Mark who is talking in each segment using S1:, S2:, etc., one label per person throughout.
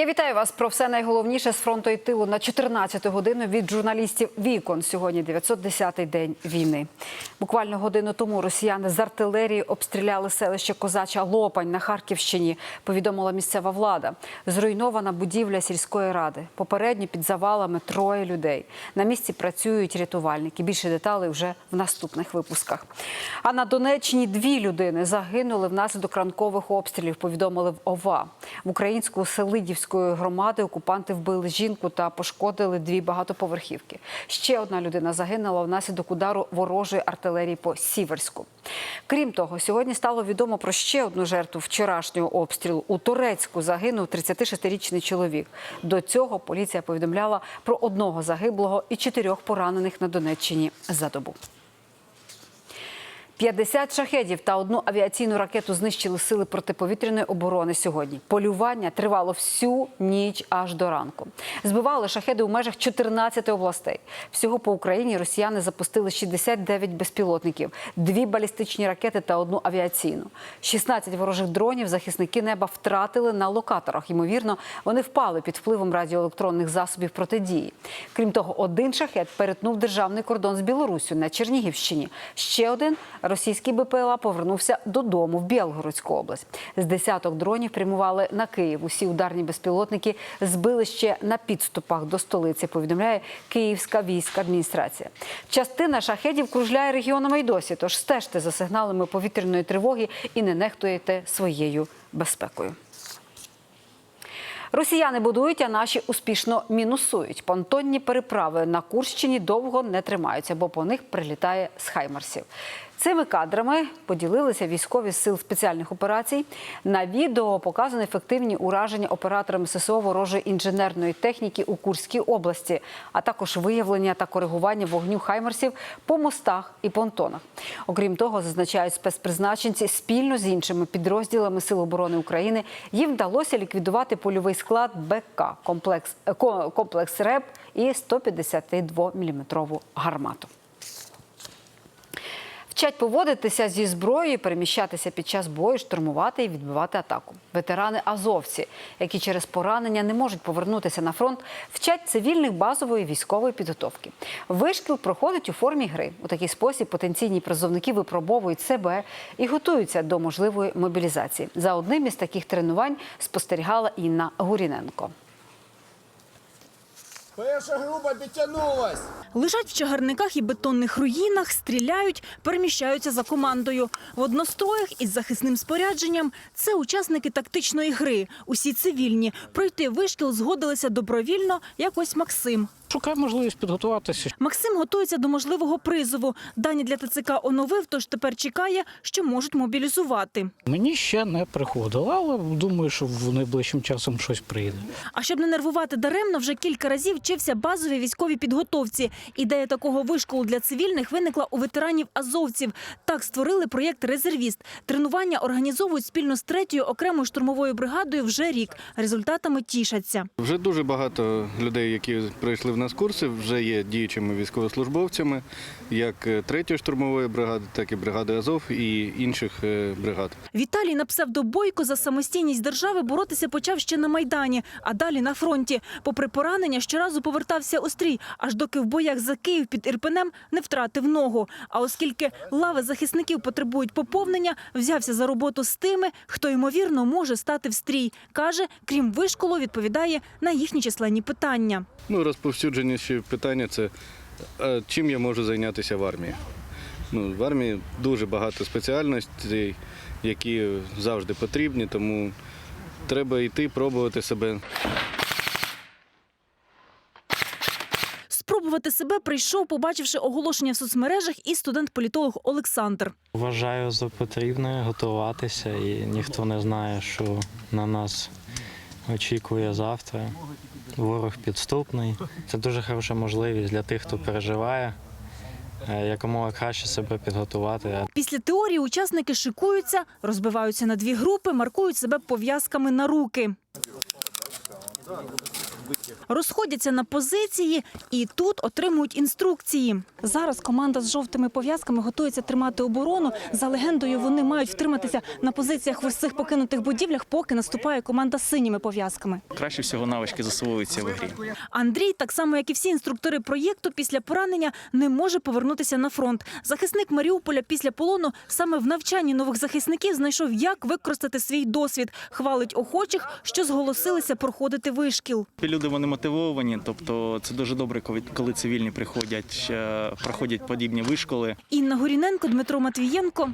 S1: Я вітаю вас про все найголовніше з фронту і тилу на 14 годину від журналістів Вікон. Сьогодні 910-й день війни. Буквально годину тому росіяни з артилерії обстріляли селище Козача Лопань на Харківщині. Повідомила місцева влада. Зруйнована будівля сільської ради. Попередньо під завалами троє людей. На місці працюють рятувальники. Більше деталей вже в наступних випусках. А на Донеччині дві людини загинули внаслідок ранкових обстрілів. Повідомили в ОВА в українську Селидівської громади. Окупанти вбили жінку та пошкодили дві багатоповерхівки. Ще одна людина загинула внаслідок удару ворожої артилерії по Сіверську. Крім того, сьогодні стало відомо про ще одну жертву вчорашнього обстрілу. У Турецьку загинув 36-річний чоловік. До цього поліція повідомляла про одного загиблого і чотирьох поранених на Донеччині за добу. 50 шахедів та одну авіаційну ракету знищили сили протиповітряної оборони сьогодні. Полювання тривало всю ніч аж до ранку. Збивали шахеди у межах 14 областей. Всього по Україні росіяни запустили 69 безпілотників, дві балістичні ракети та одну авіаційну. 16 ворожих дронів захисники неба втратили на локаторах. Ймовірно, вони впали під впливом радіоелектронних засобів протидії. Крім того, один шахет перетнув державний кордон з Білоруссю на Чернігівщині. Ще один російський БПЛА повернувся додому в Білгородську область. З десяток дронів прямували на Київ. Усі ударні безпілотники збили ще на підступах до столиці. Повідомляє Київська війська адміністрація. Частина шахедів кружляє регіонами й досі. Тож стежте за сигналами повітряної тривоги і не нехтуєте своєю безпекою. Росіяни будують, а наші успішно мінусують. Понтонні переправи на Курщині довго не тримаються, бо по них прилітає з хаймарсів. Цими кадрами поділилися військові сил спеціальних операцій. На відео показано ефективні ураження операторами ССО ворожої інженерної техніки у Курській області, а також виявлення та коригування вогню хаймарсів по мостах і понтонах. Окрім того, зазначають спецпризначенці спільно з іншими підрозділами Сил оборони України їм вдалося ліквідувати польовий склад БК комплекс, е, ко- комплекс РЕБ і 152 мм гармату. Вчать поводитися зі зброєю, переміщатися під час бою, штурмувати і відбивати атаку. Ветерани азовці, які через поранення не можуть повернутися на фронт, вчать цивільних базової військової підготовки. Вишкіл проходить у формі гри. У такий спосіб потенційні призовники випробовують себе і готуються до можливої мобілізації. За одним із таких тренувань спостерігала Інна Гуріненко.
S2: Перша група підтягнулась.
S3: Лежать в чагарниках і бетонних руїнах, стріляють, переміщаються за командою. В одностроях із захисним спорядженням це учасники тактичної гри. Усі цивільні. Пройти вишкіл згодилися добровільно, як ось Максим.
S4: Шукаю можливість підготуватися.
S3: Максим готується до можливого призову. Дані для ТЦК оновив, тож тепер чекає, що можуть мобілізувати.
S4: Мені ще не приходило, але думаю, що в найближчим часом щось прийде.
S3: А щоб не нервувати даремно, вже кілька разів вчився базовій військовій підготовці. Ідея такого вишколу для цивільних виникла у ветеранів азовців. Так створили проєкт Резервіст. Тренування організовують спільно з третьою окремою штурмовою бригадою вже рік. Результатами тішаться.
S5: Вже дуже багато людей, які пройшли в нас курси, вже є діючими військовослужбовцями, як е, третьої штурмової бригади, так і бригади Азов і інших е, бригад.
S3: Віталій на псевдобойко за самостійність держави боротися почав ще на майдані, а далі на фронті. Попри поранення, щоразу повертався у стрій, аж доки в боях за Київ під Ірпенем не втратив ногу. А оскільки лави захисників потребують поповнення, взявся за роботу з тими, хто ймовірно може стати в стрій. каже, крім вишколу, відповідає на їхні численні питання.
S5: Ну, розповсюдженіші питання це е, чим я можу зайнятися в армії. Ну, в армії дуже багато спеціальностей, які завжди потрібні, тому треба йти, пробувати себе.
S3: Спробувати себе прийшов, побачивши оголошення в соцмережах, і студент-політолог Олександр.
S6: Вважаю за потрібне готуватися, і ніхто не знає, що на нас очікує завтра. Ворог підступний. Це дуже хороша можливість для тих, хто переживає, е, якомога краще себе підготувати.
S3: Після теорії учасники шикуються, розбиваються на дві групи, маркують себе пов'язками на руки. Розходяться на позиції і тут отримують інструкції. Зараз команда з жовтими пов'язками готується тримати оборону. За легендою, вони мають втриматися на позиціях в цих покинутих будівлях, поки наступає команда з синіми пов'язками.
S7: Краще всього навички засвоюються в грі.
S3: Андрій, так само як і всі інструктори проєкту, після поранення не може повернутися на фронт. Захисник Маріуполя після полону саме в навчанні нових захисників знайшов, як використати свій досвід. Хвалить охочих, що зголосилися проходити вишкіл.
S7: Люди вони мотивовані, тобто це дуже добре, коли- цивільні приходять, проходять подібні вишколи.
S3: Інна Горіненко, Дмитро Матвієнко.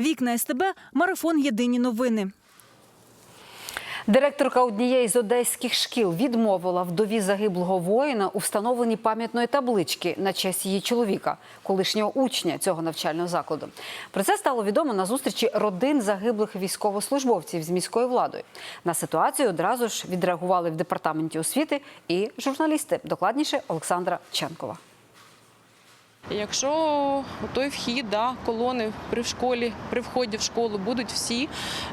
S3: Вікна СТБ. Марафон. Єдині новини.
S1: Директорка однієї з одеських шкіл відмовила вдові загиблого воїна у встановленні пам'ятної таблички на честь її чоловіка, колишнього учня цього навчального закладу. Про це стало відомо на зустрічі родин загиблих військовослужбовців з міською владою. На ситуацію одразу ж відреагували в департаменті освіти і журналісти. Докладніше Олександра Ченкова.
S8: Якщо той вхід, да, колони при школі, при вході в школу будуть всі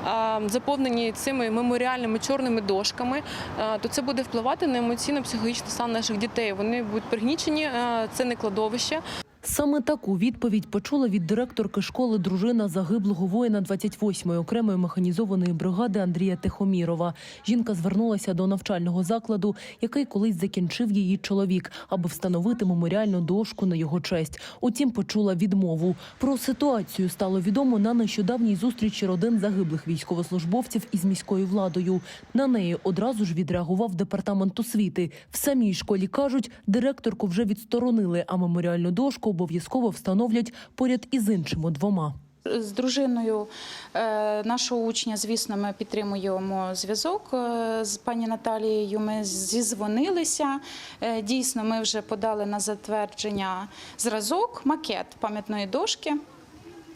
S8: а, заповнені цими меморіальними чорними дошками, а, то це буде впливати на емоційно-психологічний стан наших дітей. Вони будуть пригнічені, а, це не кладовище.
S9: Саме таку відповідь почула від директорки школи дружина загиблого воїна 28-ї окремої механізованої бригади Андрія Тихомірова. Жінка звернулася до навчального закладу, який колись закінчив її чоловік, аби встановити меморіальну дошку на його честь. Утім, почула відмову. Про ситуацію стало відомо на нещодавній зустрічі родин загиблих військовослужбовців із міською владою. На неї одразу ж відреагував департамент освіти. В самій школі кажуть, директорку вже відсторонили, а меморіальну дошку обов'язково встановлять поряд із іншими двома.
S10: З дружиною е, нашого учня, звісно, ми підтримуємо зв'язок е, з пані Наталією. Ми зізвонилися. Е, Дійсно, ми вже подали на затвердження зразок, макет пам'ятної дошки.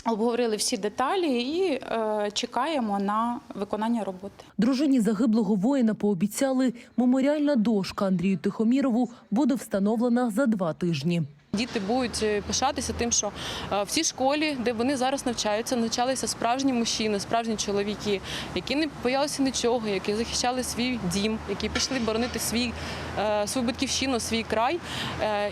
S10: Обговорили всі деталі і чекаємо на виконання роботи.
S9: Дружині загиблого воїна пообіцяли, меморіальна дошка Андрію Тихомірову буде встановлена за два тижні.
S8: Діти будуть е, пишатися тим, що е, в цій школі, де вони зараз навчаються, навчалися справжні мужчини, справжні чоловіки, які не боялися нічого, які захищали свій дім, які пішли боронити свій е, свою батьківщину, свій край,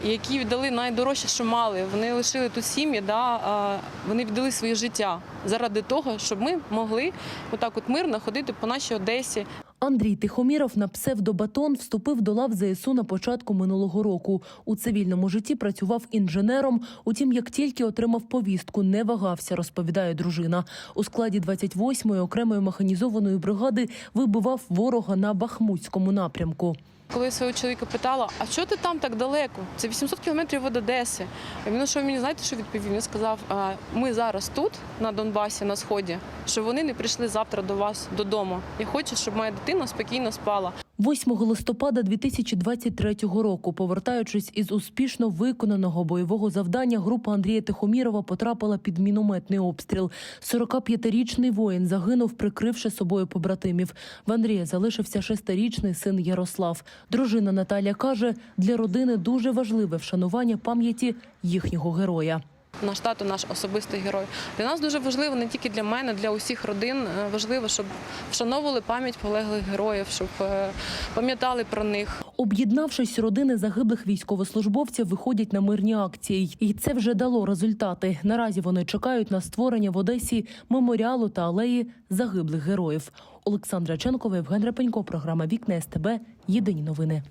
S8: які віддали найдорожче, що мали. Вони лишили тут сім'ї, да, вони віддали своє життя заради того, щоб ми могли отак от мирно ходити по нашій Одесі,
S9: Андрій Тихоміров на псевдобатон вступив до лав ЗСУ на початку минулого року. У цивільному житті працював інженером. Утім, як тільки отримав повістку, не вагався, розповідає дружина. У складі 28-ї окремої механізованої бригади вибивав ворога на Бахмутському напрямку.
S8: Коли я свого чоловіка питала, а що ти там так далеко? Це 800 кілометрів від Одеси. Він що мені знаєте, що відповів? Він сказав: ми зараз тут, на Донбасі, на сході, що вони не прийшли завтра до вас додому. Я хочу, щоб моя дитина спокійно спала.
S9: 8 листопада 2023 року, повертаючись із успішно виконаного бойового завдання, група Андрія Тихомірова потрапила під мінометний обстріл. 45-річний воїн загинув, прикривши собою побратимів. В Андрія залишився шестирічний син Ярослав. Дружина Наталя каже, для родини дуже важливе вшанування пам'яті їхнього героя.
S8: Наш тато, наш особистий герой. Для нас дуже важливо не тільки для мене, для усіх родин. е, Важливо, щоб вшановували пам'ять полеглих героїв, щоб е, пам'ятали про них.
S9: Об'єднавшись, родини загиблих військовослужбовців виходять на мирні акції, і це вже дало результати. Наразі вони чекають на створення в Одесі меморіалу та алеї загиблих героїв. Олександра Ченкова, Євген Репенько, програма Вікна СТБ. Єдині новини.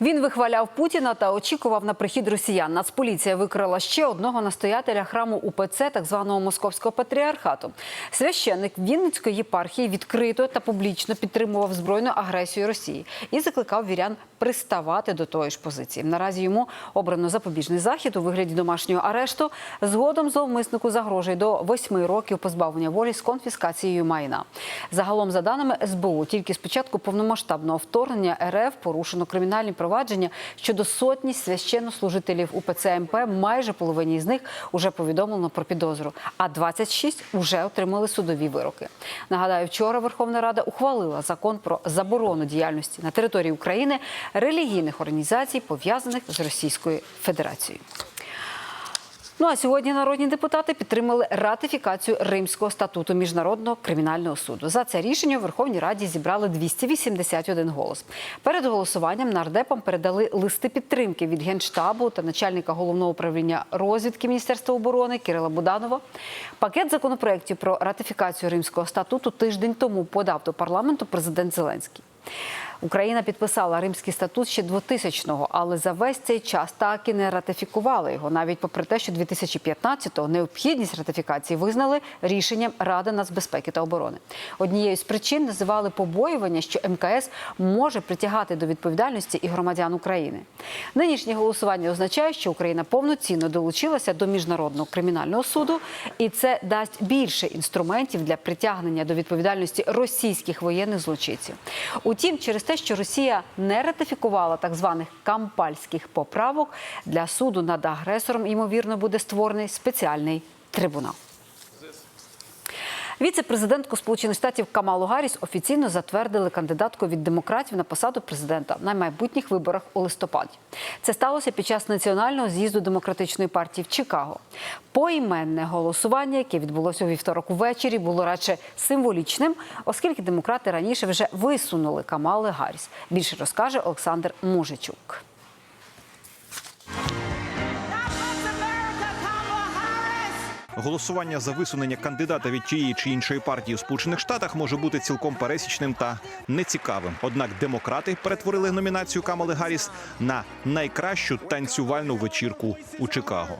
S1: Він вихваляв Путіна та очікував на прихід росіян. Нацполіція викрила ще одного настоятеля храму УПЦ, так званого московського патріархату. Священник Вінницької єпархії відкрито та публічно підтримував збройну агресію Росії і закликав вірян приставати до тої ж позиції. Наразі йому обрано запобіжний захід у вигляді домашнього арешту. Згодом зловмиснику загрожує до восьми років позбавлення волі з конфіскацією майна. Загалом, за даними СБУ, тільки з початку повномасштабного вторгнення РФ порушено кримінальні провадження щодо сотні священнослужителів УПЦ МП. Майже половині з них уже повідомлено про підозру, а 26 вже отримали судові вироки. Нагадаю, вчора Верховна Рада ухвалила закон про заборону діяльності на території України релігійних організацій, пов'язаних з Російською Федерацією. Ну а сьогодні народні депутати підтримали ратифікацію Римського статуту міжнародного кримінального суду. За це рішення у Верховній Раді зібрали 281 голос. Перед голосуванням нардепам передали листи підтримки від генштабу та начальника головного управління розвідки Міністерства оборони Кирила Буданова. Пакет законопроєктів про ратифікацію Римського статуту тиждень тому подав до парламенту президент Зеленський. Україна підписала Римський статут ще 2000-го, але за весь цей час так і не ратифікувала його, навіть попри те, що 2015-го необхідність ратифікації визнали рішенням Ради нацбезпеки та оборони. Однією з причин називали побоювання, що МКС може притягати до відповідальності і громадян України. Нинішнє голосування означає, що Україна повноцінно долучилася до міжнародного кримінального суду, і це дасть більше інструментів для притягнення до відповідальності російських воєнних злочинців. Утім, через те, що Росія не ратифікувала так званих кампальських поправок, для суду над агресором ймовірно буде створений спеціальний трибунал. Віце-президентку Сполучених Штатів Камалу Гарріс офіційно затвердили кандидатку від демократів на посаду президента на майбутніх виборах у листопаді. Це сталося під час національного з'їзду демократичної партії в Чикаго. Поіменне голосування, яке відбулося у вівторок увечері, було радше символічним, оскільки демократи раніше вже висунули Камали Гарріс. Більше розкаже Олександр Мужичук.
S11: Голосування за висунення кандидата від тієї чи іншої партії у Сполучених Штатах може бути цілком пересічним та нецікавим. Однак демократи перетворили номінацію Камали Гарріс на найкращу танцювальну вечірку у Чикаго.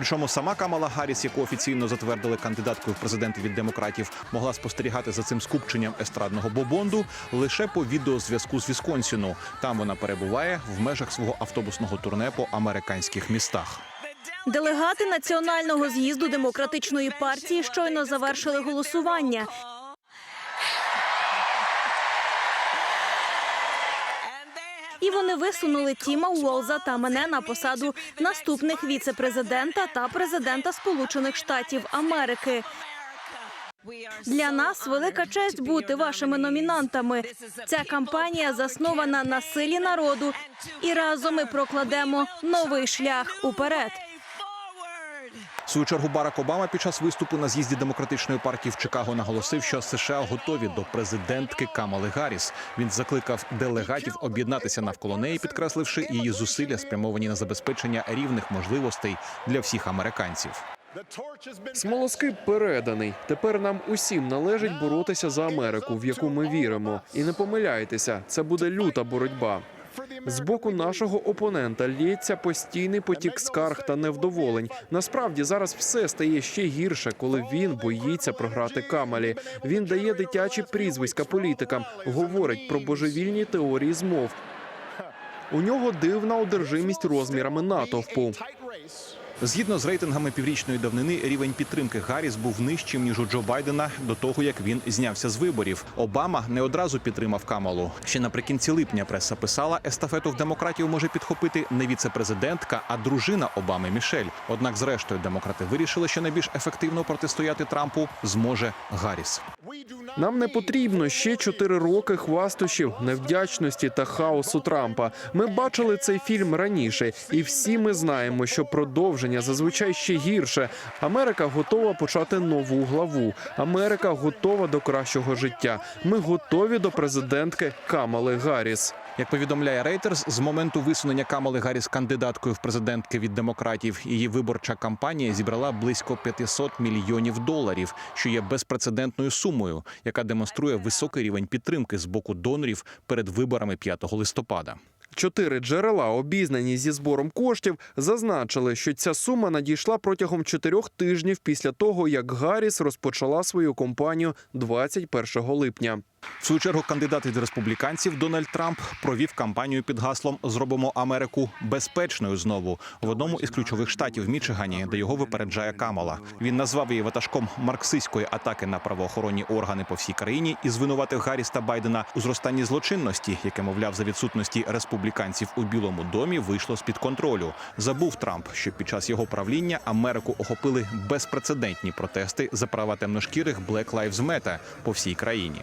S11: Причому сама Камала Гарріс, яку офіційно затвердили кандидаткою в президенти від демократів, могла спостерігати за цим скупченням естрадного бобонду лише по відеозв'язку з Вісконсіну. Там вона перебуває в межах свого автобусного турне по американських містах.
S3: Делегати національного з'їзду демократичної партії щойно завершили голосування. І вони висунули Тіма Уолза та мене на посаду наступних віце-президента та президента Сполучених Штатів Америки. Для нас велика честь бути вашими номінантами. Ця кампанія заснована на силі народу, і разом ми прокладемо новий шлях уперед.
S11: В свою чергу Барак Обама під час виступу на з'їзді демократичної партії в Чикаго наголосив, що США готові до президентки Камали Гарріс. Він закликав делегатів об'єднатися навколо неї, підкресливши її зусилля, спрямовані на забезпечення рівних можливостей для всіх американців.
S12: Смолоскип переданий. Тепер нам усім належить боротися за Америку, в яку ми віримо. І не помиляйтеся, це буде люта боротьба. З боку нашого опонента лється постійний потік скарг та невдоволень. Насправді зараз все стає ще гірше, коли він боїться програти Камалі. Він дає дитячі прізвиська політикам, говорить про божевільні теорії змов. У нього дивна одержимість розмірами натовпу.
S11: Згідно з рейтингами піврічної давнини, рівень підтримки Гарріс був нижчим ніж у Джо Байдена до того, як він знявся з виборів. Обама не одразу підтримав Камалу. Ще наприкінці липня преса писала, естафету в демократів може підхопити не віце-президентка, а дружина Обами Мішель. Однак, зрештою, демократи вирішили, що найбільш ефективно протистояти Трампу зможе Гарріс.
S12: Нам не потрібно ще чотири роки хвастощів, невдячності та хаосу Трампа. Ми бачили цей фільм раніше, і всі ми знаємо, що продовження зазвичай ще гірше. Америка готова почати нову главу. Америка готова до кращого життя. Ми готові до президентки Камали Гарріс.
S11: Як повідомляє Рейтерс, з моменту висунення Камали Гарріс кандидаткою в президентки від демократів, її виборча кампанія зібрала близько 500 мільйонів доларів, що є безпрецедентною сумою, яка демонструє високий рівень підтримки з боку донорів перед виборами 5 листопада.
S12: Чотири джерела, обізнані зі збором коштів, зазначили, що ця сума надійшла протягом чотирьох тижнів після того, як Гарріс розпочала свою кампанію 21 липня.
S11: В свою чергу кандидат від республіканців Дональд Трамп провів кампанію під гаслом Зробимо Америку безпечною знову в одному із ключових штатів Мічигані, де його випереджає Камала. Він назвав її ватажком марксистської атаки на правоохоронні органи по всій країні і звинуватив Гарріс та Байдена у зростанні злочинності, яке мовляв за відсутності республіканців у Білому домі вийшло з під контролю. Забув Трамп, що під час його правління Америку охопили безпрецедентні протести за права темношкірих Black Lives Matter по всій країні.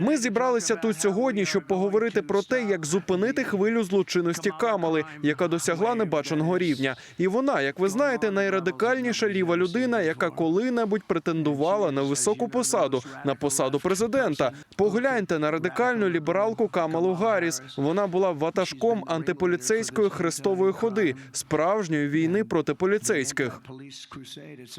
S12: Ми зібралися тут сьогодні, щоб поговорити про те, як зупинити хвилю злочинності Камали, яка досягла небаченого рівня. І вона, як ви знаєте, найрадикальніша ліва людина, яка коли-небудь претендувала на високу посаду, на посаду президента. Погляньте на радикальну лібералку Камалу Гарріс. Вона була ватажком антиполіцейської хрестової ходи, справжньої війни проти поліцейських.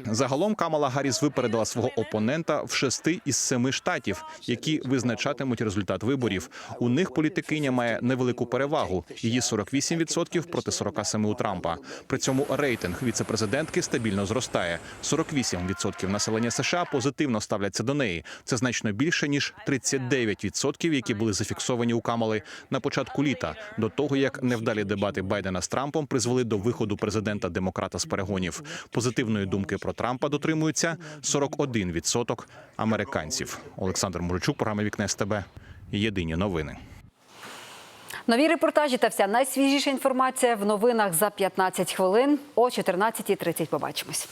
S11: Загалом Камала Гарріс випередила свого опонента в шести із семи штатів, які визначатимуть результат виборів. У них політикиня має невелику перевагу. Її 48% проти 47% у Трампа. При цьому рейтинг віцепрезидентки стабільно зростає. 48% населення США позитивно ставляться до неї. Це значно більше ніж 39%, які були зафіксовані у Камали на початку літа, до того як невдалі дебати Байдена з Трампом призвели до виходу президента демократа з перегонів. Позитивної думки про Трампа дотримуються 41% американців. Олександр Мужичук, програма Вікне СТБ. Єдині новини.
S1: Нові репортажі та вся найсвіжіша інформація в новинах за 15 хвилин о 14.30. Побачимось.